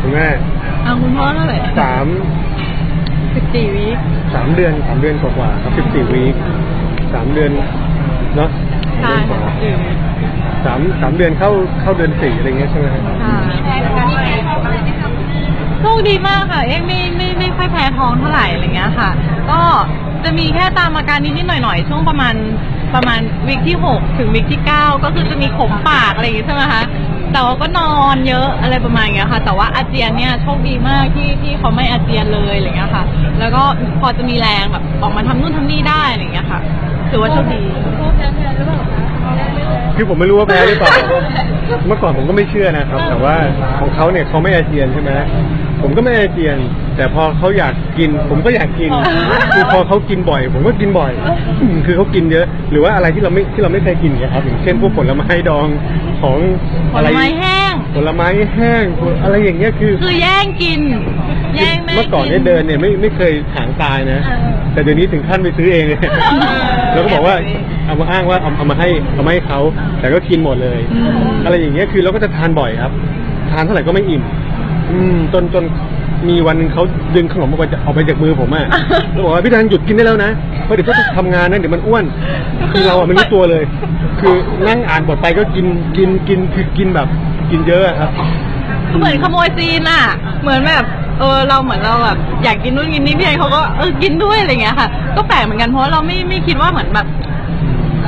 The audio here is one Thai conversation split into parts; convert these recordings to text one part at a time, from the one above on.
คุณแม่เอาคุณพ่อเท่าไหร่สามสิบสี่วิสามเดือนสามเดือนกว่าๆครับสิบสี่วีคสามเดือนเนาะใช่เดือนกค่ะว่าสี่วิสามสามเดือนเข้าเข้าเดือนสี่อะไรเงี้ยใช่ไหมครับค่ะโชคดีมากค่ะ เอ๊ะไม่ไม่ไม่ค่อยแพ้ท้องเท่าไหร่อะไรเงี้ยค่ะ ก็จะมีแค่ตามอาการนิดๆหน่อยๆช่วงประมาณประมาณวิกที่หกถึงวิกที่เก้าก็คือจะมีขมปากอะไรอย่างงี้ใช่ไหมคะ แต่ว่าก็นอนเยอะอะไรประมาณเงี้ยค่ะ แต่ว่าอาเจียนเนี่ยโชคดีมากที่ที่เขาไม่อาเจียนเลยอะไรเงี้ยค่ะ แล้วก็พอจะมีแรงแบบออกมาทำนู่นทำนี่ได้อะไรเงี้ยค่ะถือว่าโชคดีคือผมไม่รู้ว่าแพ้หรือเปล่า เมื่อก่อนผมก็ไม่เชื่อนะครับ แต่ว่าของเขาเนี่ยเขาไม่อาเจียนใช่ไหม ผมก็ไม่อาเจียน แต่พอเขาอยากกิน ผมก็อยากกิน คือพอเขากินบ่อย ผมก็กินบ่อย คือเขากินเยอะ หรือว่าอะไรที่เราไม่ที่เราไม่เคยกินเนี่ยครับอย่างเช่นพวกผลไม้ดองของผอะไรลไม้แห้ง ผลไม้แห้งอะไรอย่างเงี้ยคือ คือแย่งกิน แย่งแม่เมื่อก่อนเนี่ยเดินเนี่ยไม่ไม่เคยหางตายนะ เออแต่เดี๋ยวนี้ถึงขั้นไปซื้อเองเลยอแล้วก็บอกว่าเอามาอ้างว่าเอาเอามาให้เอามาให้เขาแต่ก็กินหมดเลยอืมอะไรอย่างเงี้ยคือเราก็จะทานบ่อยครับ ทานเท่าไหร่ก็ไม่อิ่ม อืมจนจนมีวันหนึงเขาดึงขนมออกไปจากออกไปจากมือผมอะ แล้วบอกว่าพี่ธันหยุดกินได้แล้วนะเพราะเดี๋ยวเขาจะทำงานนะเดี๋ยวมันอ้วนคือเราอะไม่รู้ตัวเลย คือนั่งอ่านบทไปก็กินกินกินคือกินแบบ กินเยอะอะครับ เหมือนขโมยซีนอะ เหมือนแบบเออเราเหมือนเราแบบอยากกินนู่นกินนี่พี่ไอเขาก็เออกินด้วยอะไรเงี้ยค่ะ ก็แปลกเหมือนกันเพราะเราไม่ไม่คิดว่าเหมือนแบบ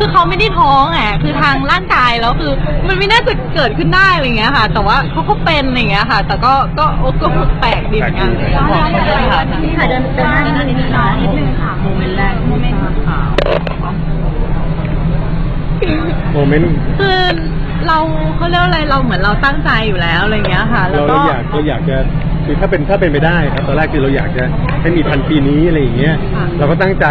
คือเขาไม่ได้ท้องอะคือทางร่างกายแล้วคือ มันไม่น่าจะเกิดขึ้นได้อะไรเงี้ยค่ะ แต่ว่าเขาก็เป็นอะไรเงี้ยค่ะ แต่ก็ก็โอ้ก็แปลกดีเหมือนกันแปลกดีนี่ค่ะเดินเดินหน้านิดนึงนิดนึงนิดนึงค่ะโมเมนต์แรกโมเมนต์ค่ะโมเมนต์คือเราเขาเรียกว่าอะไรเราเหมือนเราตั้งใจอยู่แล้วอะไรเงี้ยค่ะ แล้เราวก็เราอยากเราอยากจะคือถ้าเป็นถ้าเป็นไปได้ครับตอนแรกคือเราอยากจะให้มีทันปีนี้อะไรอย่างเงี้ยค่ะเราก็ตั้งใจ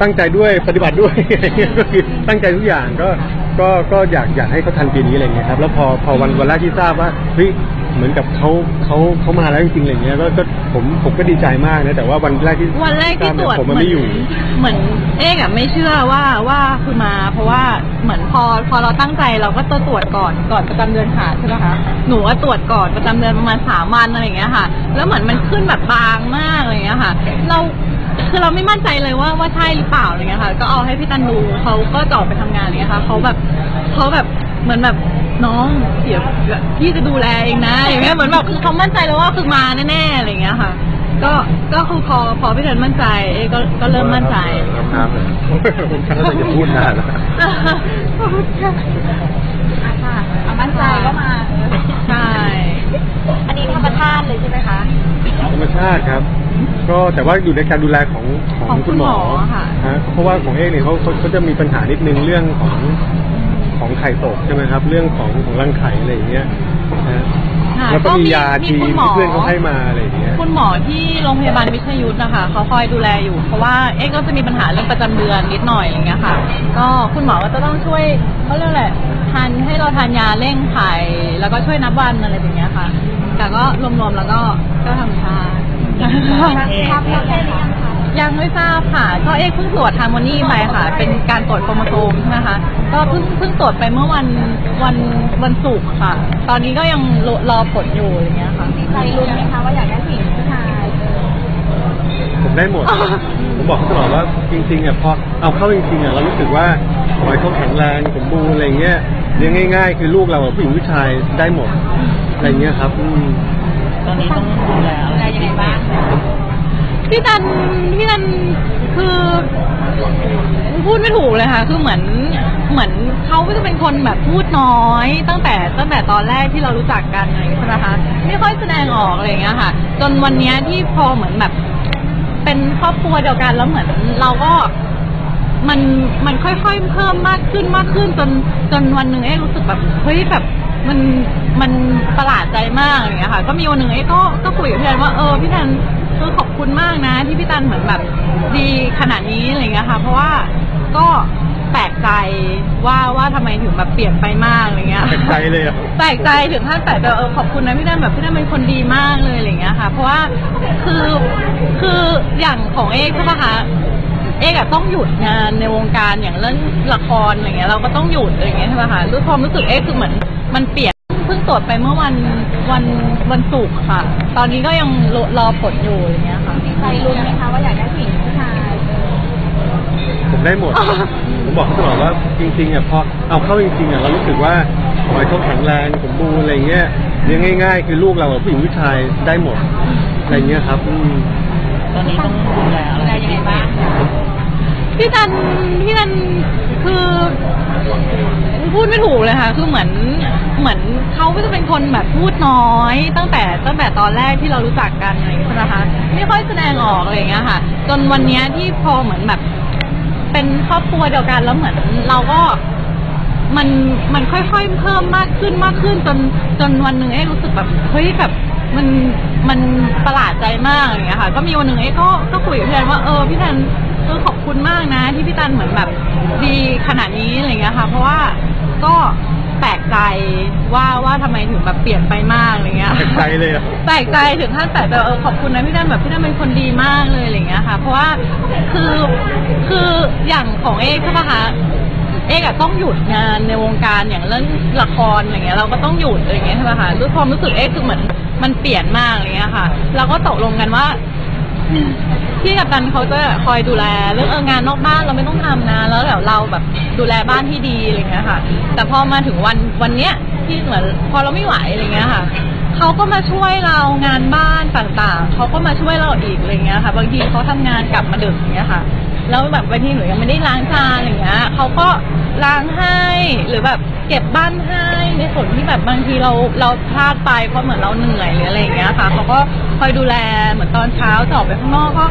ตั้งใจด้วยปฏิบัติด้วยอะไรเงี้ยก็คือตั้งใจทุกอย่างก็ก็ก็อยากอยากให้เขาทันปีนี้อะไรเงี้ยครับแล้วพอพอวันวันแรกที่ทราบว่าเฮ้ยเหมือนกับเขาเขาเขามาแล้วจริงๆอะไรเงี้ยก็ก็ผมผมก็ดีใจมากนะแต่ว่าวันแรกที่วันแรกที่ตรวจผมเหมันมือนไม่อยู่ เหมือนเอ๊กอะไม่เชื่อว่าว่าคือมา เพราะว่าเหมือนพอพอเราตั้งใจเราก็จะตรวจก่อนก่อนประจำเดือนขาดใช่ไหมคะหนูว่าตรวจก่อนประจำเดือนประมาณสามวันอะไรอย่างเงี้ยค่ะ แล้วเหมือนมันขึ้นแบบบางมากอะไรอย่างเงี้ยค่ะ เรา คือเราไม่มั่นใจเลยว่าว่าใช่หรือเปล่าอะไรเงี้ยค่ะ ก็เอาให้พี่ตันดูเขาก็จะออกไปทำงานอะไรเงี้ยค่ะเขาแบบเขาแบบเหมือนแบบน้องเดี๋ยวพี่จะดูแลเองนะอย่างเงี้ยเหมือนแบบคือเขามั่นใจแล้วว่าคือมาแน่ๆอะไรอย่างเงี้ยค่ะ ก็ก็คือพอพอพี่เดินมั่นใจเอ๊ก็ก็เริ่มมั่นใจครับผมฉันก็จะพูดนานแล้วขอบคุณค่ะค่ะเอามั่นใจก็มาใช่อันนี้ธรรมชาติเลยใช่ไหมคะธรรมชาติครับ ก็แต่ว่าอยู่ในการดูแลของของคุณหมอค่ะฮะเพราะว่าของเอกเนี่ยเขาเขาเขาจะมีปัญหานิดนึงเรื่องของของไข่ตกใช่ไหมครับ เรื่องของของรังไข่อะไรอย่างเงี้ยนะค่ะแล้วก็มียาทีคุณหมที่อเพื่อนเขาให้มาอะไรอย่างเงี้ยคุณหมอที่โรงพยาบาลวิชยุทธ์นะคะเขาคอยดูแลอยู่เพราะว่าเอ๊ก็จะมีปัญหาเรื่องประจำเดือนนิดหน่อยอะไรเงี้ยค่ะ ก็คุณหมอก็จะต้องช่วยเขาเรียกอะไรทานให้เราทานยาเร่งไข่แล้วก็ช่วยนับวันอะไรอย่างเงี้ยค่ะ แต่ก็รวมๆแล้วก็ก็ธรรมชา ติทราบแล้วแค่นี้ยังคะยังไม่ทราบค่ะ ก็เอ๊ะเพิ่งตรวจฮาร์โมนีไปค่ะ เป็นการตรวจโครโมโซมใช่ไหมคะ ก็เพิ่งเพิ่งตรวจไปเมื่อวันวันวันศุกร์ค่ะ ตอนนี้ก็ยังรอรอผลอยู่อย่างเงี้ยค่ะมีใจลุ้นไหมคะว่าอยากได้ผู้หญิงหรือผู้ชายผมได้หมด ผมบอกเขาตลอดว่าจริงๆอะพอเอาเข้าจริงๆอะเรารู้สึกว่าขอให้เขาแข็งแรงสมบูรณ์อะไรเงี้ยเลี้ยงง่าย ๆ คือลูกเราอะผู้หญิงผู้ชายได้หมดอะไรเงี้ยครับอืม ตอนนี้ต้องดูแลอะไรยังไงบ้างพี่ตันพี่ตันคือพูดไม่ถูกเลยค่ะ คือเหมือนเหมือนเขาก็จะเป็นคนแบบพูดน้อย ตั้งแต่ตั้งแต่ตอนแรกที่เรารู้จักกันอะไรอย่างเงี้ยใช่ไหมคะไม่ค่อยแสดงออกอะไรอย่างเงี้ยค่ะ จนวันเนี้ยที่พอเหมือนแบบ เป็นครอบครัวเดียวกันแล้วเหมือนเราก็มันมันค่อยๆเพิ่มมากขึ้นมากขึ้นจนจนวันหนึ่งเอ๊รู้สึกแบบเฮ้ยแบบ มันมันประหลาดใจมากอะไรอย่างเงี้ยค่ะ ก็มีวันหนึ่งเอ๊ะก็ก็คุยกับพี่แทนว่าเออพี่แทนคือขอบคุณมากนะ ที่พี่ตันเหมือนแบบดีขนาดนี้อะไรอย่างเงี้ยค่ะ เพราะว่าก็แปลกใจว่าว่าทำไมถึงแบบเปลี่ยนไปมากอะไรเงี้ยแปลกใจเลยอะแปลกใจถึงขั้นแปลกใจเออขอบคุณนะพี่แดนแบบพี่แดนเป็นคนดีมากเลยอะไรอย่างเงี้ยค่ะ เพราะว่าคือคืออย่างของเอกใช่ปะคะเอกอะต้องหยุดงานในวงการอย่างเรื่องละครอะไรเงี้ยเราก็ต้องหยุดอะไรเงี้ยใช่ปะคะด้วยความรู้สึกเอกคือเหมือน มันเปลี่ยนเพิ่งตรวจไปเมื่อวันวันวันศุกร์ค่ะ ตอนนี้ก็ยังรอรอผลอยู่อย่างเงี้ยค่ะ ใจรุนไหมคะว่าอยากได้ผู้หญิงผู้ชายผมได้หมด ผมบอกเขาตลอดว่าจริงๆอะพอเอาเข้าจริงๆอะเรารู้สึกว่าขอให้เขาแข็งแรงสมบูรณ์อะไรเงี้ยเลี้ยงง่าย ๆ คือลูกเราอะผู้หญิงผู้ชายได้หมดอะไรเงี้ยครับอืม ตอนนี้ต้องดูแลอะไรอะไรยังไงบ้าง ค่ะคือเหมือนเหมือนเขาก็จะเป็นคนแบบพูดน้อย ตั้งแต่ตั้งแต่ตอนแรกที่เรารู้จักกันอะไรอย่างเงี้ยใช่ไหมคะไม่ค่อยแสดงออกอะไรอย่างเงี้ยค่ะ จนวันเนี้ยที่พอเหมือนแบบ เป็นครอบครัวเดียวกันแล้วเหมือนเราก็มันมันค่อยๆเพิ่มมากขึ้นมากขึ้นจนจนวันหนึ่งเอ๊รู้สึกแบบเฮ้ยแบบมันมันประหลาดใจมากอย่างเงี้ยค่ะ ก็มีวันหนึ่งเอ๊ก็ก็คุยกับพี่แทนว่าเออพี่แทนเออขอบคุณมากนะ ที่พี่แทนเหมือนแบบดีขนาดนี้อะไรเงี้ยค่ะ เพราะว่าก็ ใจว่าว่าทำไมถึงแบบเปลี่ยนไปมากอะไรเงี้ย แปลกใจเลยอะ แปลกใจถึงขั้นแปลกใจเออขอบคุณนะพี่แดนแบบพี่แดนเป็นคนดีมากเลยอะไรเงี้ยค่ะ เพราะว่าคือคืออย่างของเอกใช่ปะคะเอกอะต้องหยุดงานในวงการอย่างเรื่องละครอย่างเงี้ยเราก็ต้องหยุดอะไรเงี้ยใช่ปะคะด้วยความรู้สึกเอกคือเหมือนมันเปลี่ยนมากอะไรเงี้ยค่ะ เราก็ตกลงกันว่า พี่กับตันเขาจะคอยดูแลเรื่องเอองานนอกบ้านเราไม่ต้องทำนะ แล้วเดี๋ยวเราแบบดูแลบ้านที่ดีอะไรเงี้ยค่ะ แต่พอมาถึงวันวันเนี้ยที่เหมือนพอเราไม่ไหวอะไรเงี้ยค่ะเขาก็มาช่วยเรางานบ้านต่างๆเขาก็มาช่วยเราอีกอะไรเงี้ยค่ะ บางทีเขาทำงานกลับมาดึกอย่างเงี้ยค่ะ แล้วแบบบางทีหนูยังไม่ได้ล้างจานอะไรเงี้ยเขาก็ล้างให้หรือแบบเก็บบ้านให้ในส่วนที่แบบบางทีเราเราพลาดไปเพราะเหมือนเราเหนื่อยหรืออะไรอย่างเงี้ยค่ะเขาก็คอยดูแลเหมือนตอนเช้าจะออกไปข้างนอกก็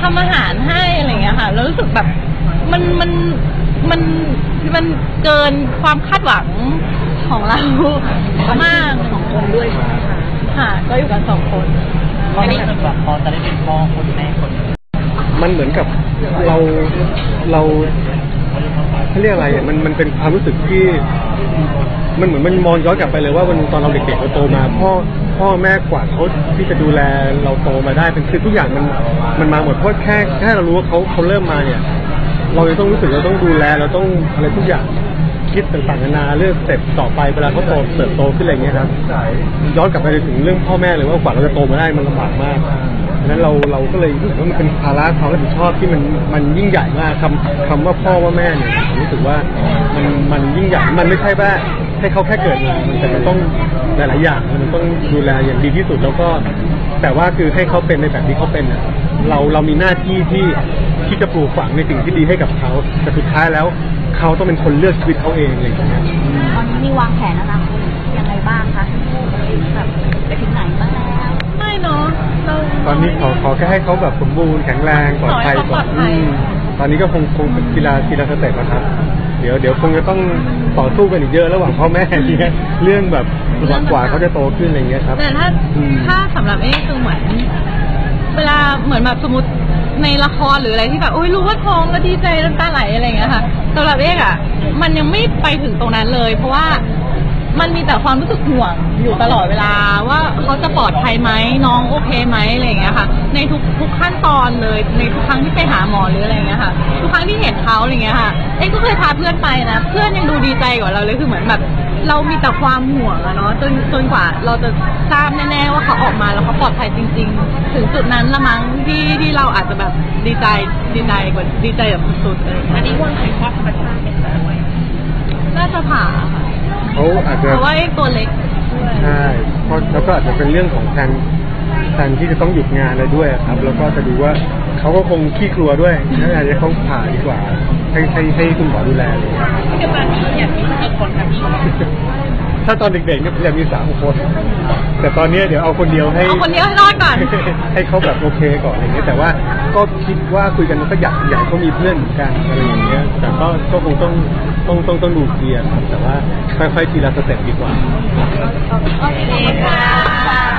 ทำอาหารให้อะไรเงี้ยค่ะแล้วรู้สึกแบบมันมันมันมันเกินความคาดหวังของเรามากสองคนด้วยใช่ไหมคะค่ะ ก็อยู่กันสองคนเขารู้สึกแบบพอจะได้เป็นพ่อคนแม่คนหนึ่ง มันเหมือนกับเราเราเขาเรียกอะไรอะมันมันเป็นความรู้สึกที่ มันเหมือนมันมองย้อนกลับไปเลยว่าวันตอนเราเด็กๆเราโตมา พ่อพ่อแม่กว่าเขาที่จะดูแลเราโตมาได้เป็นคือทุกอย่างมันมันมาหมดเพราะแค่แค่เรารู้ว่าเขาเขาเริ่มมาเนี่ย เราจะต้องรู้สึกเราต้องดูแลเราต้องอะไรทุกอย่างคิดต่างๆนานาเรื่องสเต็ปต่อไปเวลาเขาโตเติบโตขึ้นอะไรเงี้ยครับย้อนกลับไปถึงเรื่องพ่อแม่เลยว่ากว่าเราจะโตมาได้มันลำบากมาก นั้นเราเราก็เลยรู้สึกว่ามันเป็นภาระความรับผิดชอบที่มันมันยิ่งใหญ่มากคำคำว่าพ่อว่าแม่เนี่ยผมรู้สึกว่ามันมันยิ่งใหญ่มันไม่ใช่ว่าให้เขาแค่เกิดมามันแต่มันต้องหลายๆอย่างมันต้องดูแลอย่างดีที่สุดแล้วก็ แต่ว่าคือให้เขาเป็นในแบบที่เขาเป็นน่ะเราเรามีหน้าที่ที่ที่จะปลูกฝังในสิ่งที่ดีให้กับเขาแต่สุดท้ายแล้วเขาต้องเป็นคนเลือกชีวิตเขาเองอะไรอย่างเงี้ยอืมตอนนี้มีวางแผนอนาคตยังไงบ้างคะแบบไปถึงไหนบ้างแล้วไม่เนาะเรา ตอนนี้ขอขอแค่ให้เขาแบบสมบูรณ์แข็งแรงปลอดภัยขอให้เขาปลก่ออนดภัยอืมตอนนี้ก็คงคงเป็นกีฬากีฬาสเต็ปนะครับ เดี๋ยวเดี๋ยวคงจะต้องต่อสู้กันอีกเยอะระหว่างพ่อแม่เนี่ยเรื่องแบบกว่ากว่าเขาจะโตขึ้นอะไรอย่างเงี้ยครับแต่ถ้าอืมถ้าสำหรับเอ๊คือเหมือนเวลาเหมือนแบบสมมติในละครหรืออะไรที่แบบโอ้ยรู้ว่าท้องแล้วดีใจน้ำตาไหลอะไรอย่างเงี้ยค่ะสำหรับเอ๊อะ มันยังไม่ไปถึงตรงนั้นเลย เพราะว่ามันมีแต่ความรู้สึกห่วง อยู่ตลอดเวลาว่าเขาจะปลอดภัยไหมน้องโอเคไหมอะไรอย่างเงี้ยค่ะ ในทุกทุกขั้นตอนเลยในทุกครั้งที่ไปหาหมอหรืออะไรอย่างเงี้ยค่ะทุกครั้งที่เห็นเขาอะไรอย่างเงี้ยค่ะเอ๊ก็เคยพาเพื่อนไปนะเพื่อนยังดูดีใจกว่าเราเลยคือเหมือนแบบเรามีแต่ความห่วงอะเนาะจนจนกว่าเราจะทราบแน่ๆว่าเขาออกมาแล้วเขาปลอดภัยจริง ๆ ถึงจุดนั้นละมั้งที่ที่เราอาจจะแบบดีใจดีใจกว่าดีใจแบบสุดๆเลยอันนี้วางแผนคลอดธรรมชาติเป็นด้วยน่าจะผ่าค่ะเขาอาจเพจะราะว่าไอ้ตัวเล็กด้วย ใช่เพราะแล้วก็อาจจะเป็นเรื่องของการการที่จะต้องหยุดงานอะไรด้วยครับ แล้วก็จะดูว่าเขาก็คงขี้กลัวด้วยงั้นอาจจะเขาผ่าดีกว่า ให้ให้ให้คุณหมอดูแลเลยที่กำลังมีอยากมีกี่คนคะพี่ ถ้าตอนเด็กๆเนี่ยผมอยากมีสามคน แต่ตอนเนี้ยเดี๋ยวเอาคนเดียวให้ เอาคนเดียวให้รอดก่อน ให้เขาแบบโอเคก่อนอะไรเงี้ยแต่ว่าก็คิดว่าคุยกันก็อยากอยากเขามีเพื่อนเหมือนกันอะไรอย่างเงี้ยแต่ก็ก็คงต้องต้องต้องต้องดูเคลียร์ครับแต่ว่าค่อยๆทีละสเต็ปดีกว่า โอเคค่ะ